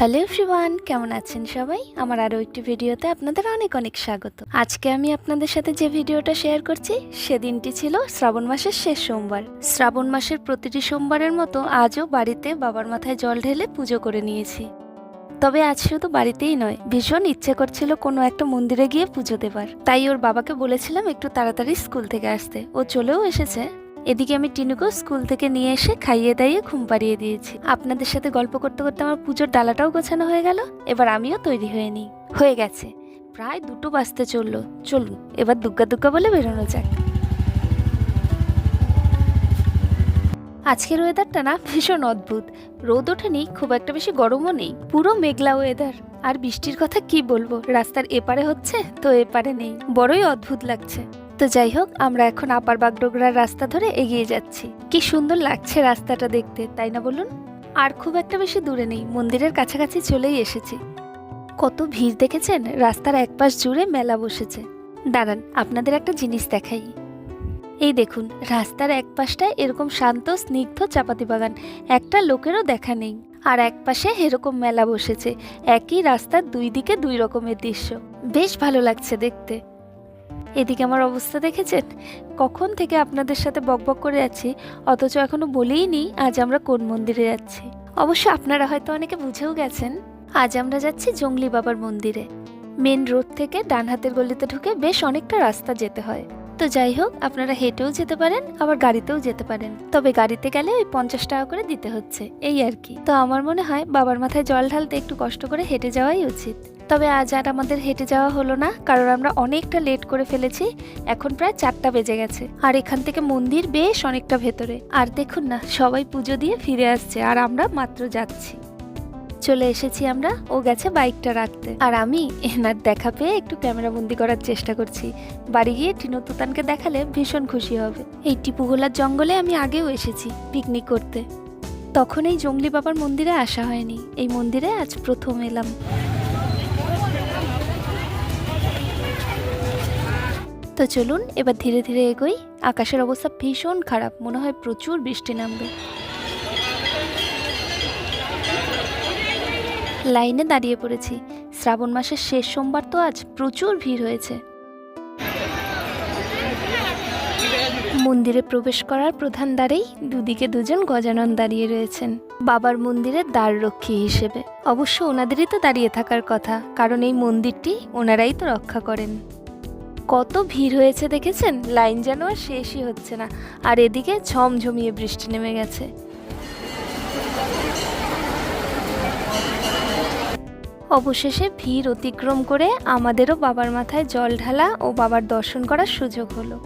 Hello everyone, কেমন আছেন সবাই? আমার আরও একটি ভিডিওতে আপনাদের অনেক অনেক স্বাগত। আজকে আমি আপনাদের সাথে যে ভিডিওটা শেয়ার করছি, সেদিনটি ছিল শ্রাবণ মাসের শেষ সোমবার। শ্রাবণ মাসের প্রতিটি সোমবারের মতো আজও বাড়িতে বাবার মাথায় জল ঢেলে পুজো করে নিয়েছি। তবে আজ শুধু বাড়িতেই নয়, ভীষণ ইচ্ছে করছিল কোনো একটা মন্দিরে গিয়ে পুজো দেবার। তাই ওর বাবাকে বলেছিলাম একটু তাড়াতাড়ি স্কুল থেকে আসতে। ও চলেও এসেছে এদিকে আমি টিনুকে স্কুল থেকে নিয়ে এসে খাইয়ে দাইয়ে ঘুম পাড়িয়ে দিয়েছি। আপনাদের সাথে গল্প করতে করতে আমার পুজোর ডালাটাও গোছানো হয়ে গেল, এবার আমিও তৈরি হয়ে নিই। হয়ে গেছে। প্রায় দুটো বাজতে চলল। চলুন, এবার দুগ্গা দুগ্গা বলে বেরোনো যাক। আজকের ওয়েদারটা না ভীষণ অদ্ভুত। রোদ ওঠেনি, খুব একটা বেশি গরমও নেই, পুরো মেঘলা ওয়েদার আর বৃষ্টির কথা কি বলব? রাস্তার এপারে হচ্ছে তো এপারে নেই। বড়ই অদ্ভুত লাগছে। তো যাই হোক, আমরা এখন আপার বাগডোগরার রাস্তা ধরে এগিয়ে যাচ্ছি। কি সুন্দর লাগছে রাস্তাটা দেখতে, তাই না বলুন? আর খুব একটা বেশি দূরে নেই, মন্দিরের কাছাকাছি চলেই এসেছি। কত ভিড় দেখেছেন? রাস্তার এক পাশ জুড়ে মেলা বসেছে। দাঁড়ান, আপনাদের একটা জিনিস দেখাই। এই দেখুন, রাস্তার এক পাশটায় এরকম শান্ত, স্নিগ্ধ চাপাতি বাগান। একটা লোকেরও দেখা নেই। আর এক পাশে এরকম মেলা বসেছে। একই রাস্তার দুই দিকে দুই রকমের দৃশ্য। বেশ ভালো লাগছে দেখতে। এদিকে আমার অবস্থা দেখেছেন? কখন থেকে আপনাদের সাথে বকবক করে যাচ্ছি অথচ এখনও বলেই নি আজ আমরা কোন মন্দিরে যাচ্ছি। অবশ্য আপনারা হয়তো অনেকে বুঝেও গেছেন, আজ আমরা যাচ্ছি জঙ্গলি বাবার মন্দিরে। মেন রোড থেকে ডান হাতের গলিতে ঢুকে বেশ অনেকটা রাস্তা যেতে হয়। তো যাই হোক, আপনারা হেঁটেও যেতে পারেন, আবার গাড়িতেও যেতে পারেন। তবে গাড়িতে গেলে ওই পঞ্চাশ টাকা করে দিতে হচ্ছে, এই আর কি। তো আমার মনে হয় বাবার মাথায় জল ঢালতে একটু কষ্ট করে হেঁটে যাওয়াই উচিত। তবে আজ আর আমাদের হেঁটে যাওয়া হলো না, কারণ আমরা অনেকটা লেট করে ফেলেছি। এখন প্রায় চারটা বেজে গেছে। আর এখান থেকে মন্দির বেশ অনেকটা ভেতরে। আর দেখুন না, সবাই পুজো দিয়ে ফিরে আসছে, আর আমরা মাত্র যাচ্ছি। চলে এসেছি আমরা ও গেছে বাইকটা রাখতে। আর আমি এনার দেখা পেয়ে একটু ক্যামেরা বন্দি করার চেষ্টা করছি। বাড়ি গিয়ে টিনো তুতানকে দেখালে ভীষণ খুশি হবে। এই টিপুগোলার জঙ্গলে আমি আগেও এসেছি পিকনিক করতে। তখন এই জঙ্গলি বাবার মন্দিরে আসা হয়নি। এই মন্দিরে আজ প্রথম এলাম। তো চলুন, এবার ধীরে ধীরে এগোই। আকাশের অবস্থা ভীষণ খারাপ, মনে হয় প্রচুর বৃষ্টি নামবে। লাইনে দাঁড়িয়ে পড়েছি। শ্রাবণ মাসের শেষ সোমবার তো আজ প্রচুর ভিড় হয়েছে। মন্দিরে প্রবেশ করার প্রধান দ্বারেই দুদিকে দুজন গজানন দাঁড়িয়ে রয়েছেন। বাবার মন্দিরের দ্বার রক্ষী হিসেবে। অবশ্য ওনাদেরই তো দাঁড়িয়ে থাকার কথা, কারণ এই মন্দিরটি ওনারাই তো রক্ষা করেন। কত ভিড় হয়েছে দেখেছেন? লাইন যেন আর শেষই হচ্ছে না। আর এদিকে ঝমঝমিয়ে বৃষ্টি নেমে গেছে। অবশেষে ভিড় অতিক্রম করে আমাদেরও বাবার মাথায় জল ঢালা ও বাবার দর্শন করার সুযোগ হলো।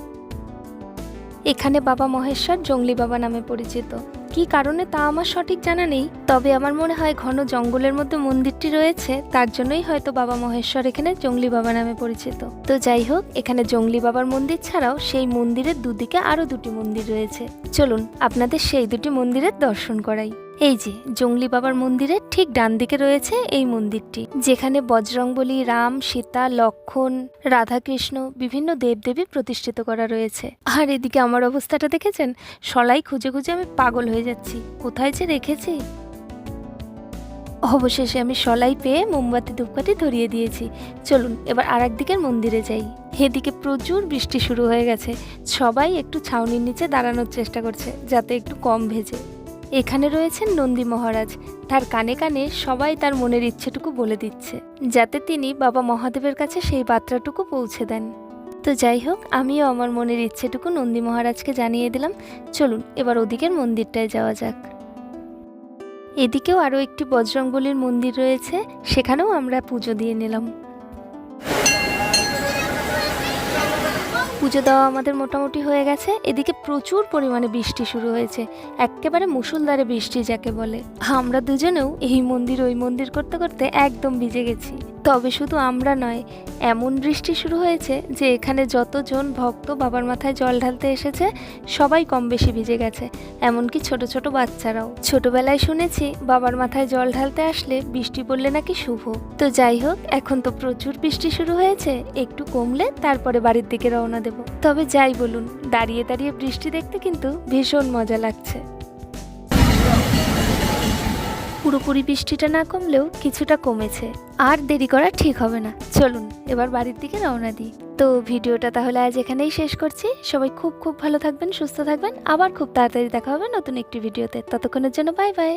এখানে বাবা মহেশ্বর জঙ্গলি বাবা নামে পরিচিত। কি কারণে তা আমার সঠিক জানা নেই, তবে আমার মনে হয় ঘন জঙ্গলের মধ্যে মন্দিরটি রয়েছে, তার জন্যই হয়তো বাবা মহেশ্বর এখানে জঙ্গলি বাবা নামে পরিচিত। তো যাই হোক, এখানে জঙ্গলি বাবার মন্দির ছাড়াও সেই মন্দিরের দুদিকে আরও দুটি মন্দির রয়েছে। চলুন, আপনাদের সেই দুটি মন্দিরের দর্শন করাই। এই যে, জঙ্গলি বাবার মন্দিরের ঠিক ডান দিকে রয়েছে এই মন্দিরটি, যেখানে বজরংবলী, রাম, সীতা, লক্ষণ, রাধাকৃষ্ণ বিভিন্ন দেবদেবী প্রতিষ্ঠিত করা রয়েছে। আর এদিকে আমার অবস্থাটা দেখেছেন? সলাই খুঁজে খুঁজে আমি পাগল হয়ে যাচ্ছি। কোথায় যে রেখেছি? অবশেষে আমি সলাই পেয়ে মোমবাতি, ধূপকাঠি ধরিয়ে দিয়েছি। চলুন, এবার আর একদিকের মন্দিরে যাই। এদিকে প্রচুর বৃষ্টি শুরু হয়ে গেছে। সবাই একটু ছাউনির নিচে দাঁড়ানোর চেষ্টা করছে, যাতে একটু কম ভেজে। এখানে রয়েছেন নন্দী মহারাজ। তার কানে কানে সবাই তার মনের ইচ্ছেটুকু বলে দিচ্ছে, যাতে তিনি বাবা মহাদেবের কাছে সেই বার্তাটুকু পৌঁছে দেন। তো যাই হোক, আমিও আমার মনের ইচ্ছেটুকু নন্দী মহারাজকে জানিয়ে দিলাম। চলুন, এবার ওদিকের মন্দিরটায় যাওয়া যাক। এদিকেও আরও একটি বজরংবলীর মন্দির রয়েছে, সেখানেও আমরা পুজো দিয়ে নিলাম। পুজো দেওয়া আমাদের মোটামুটি হয়ে গেছে। এদিকে প্রচুর পরিমাণে বৃষ্টি শুরু হয়েছে। একেবারে মুসুলধারে বৃষ্টি যাকে বলে। আমরা দুজনেও এই মন্দির, ওই মন্দির করতে করতে একদম ভিজে গেছি। তবে শুধু আমরা নয়, এমন বৃষ্টি শুরু হয়েছে যে এখানে যতজন ভক্ত বাবার মাথায় জল ঢালতে এসেছে, সবাই কম বেশি ভিজে গেছে। এমনকি ছোট ছোট বাচ্চারাও। ছোটবেলায় শুনেছি, বাবার মাথায় জল ঢালতে আসলে বৃষ্টি পড়লে নাকি শুভ। তো যাই হোক, এখন তো প্রচুর বৃষ্টি শুরু হয়েছে। একটু কমলে তারপরে বাড়ির দিকে রওনা দেব। তবে যাই বলুন, দাঁড়িয়ে দাঁড়িয়ে বৃষ্টি দেখতে কিন্তু ভীষণ মজা লাগছে। পুরোপুরি বৃষ্টিটা না কমলেও কিছুটা কমেছে। আর দেরি করা ঠিক হবে না। চলুন, এবার বাড়ির দিকে রওনা দিই। তো ভিডিওটা তাহলে আজ এখানেই শেষ করছি। সবাই খুব খুব ভালো থাকবেন, সুস্থ থাকবেন। আবার খুব তাড়াতাড়ি দেখা হবে নতুন একটি ভিডিওতে। ততক্ষণের জন্য বাই বাই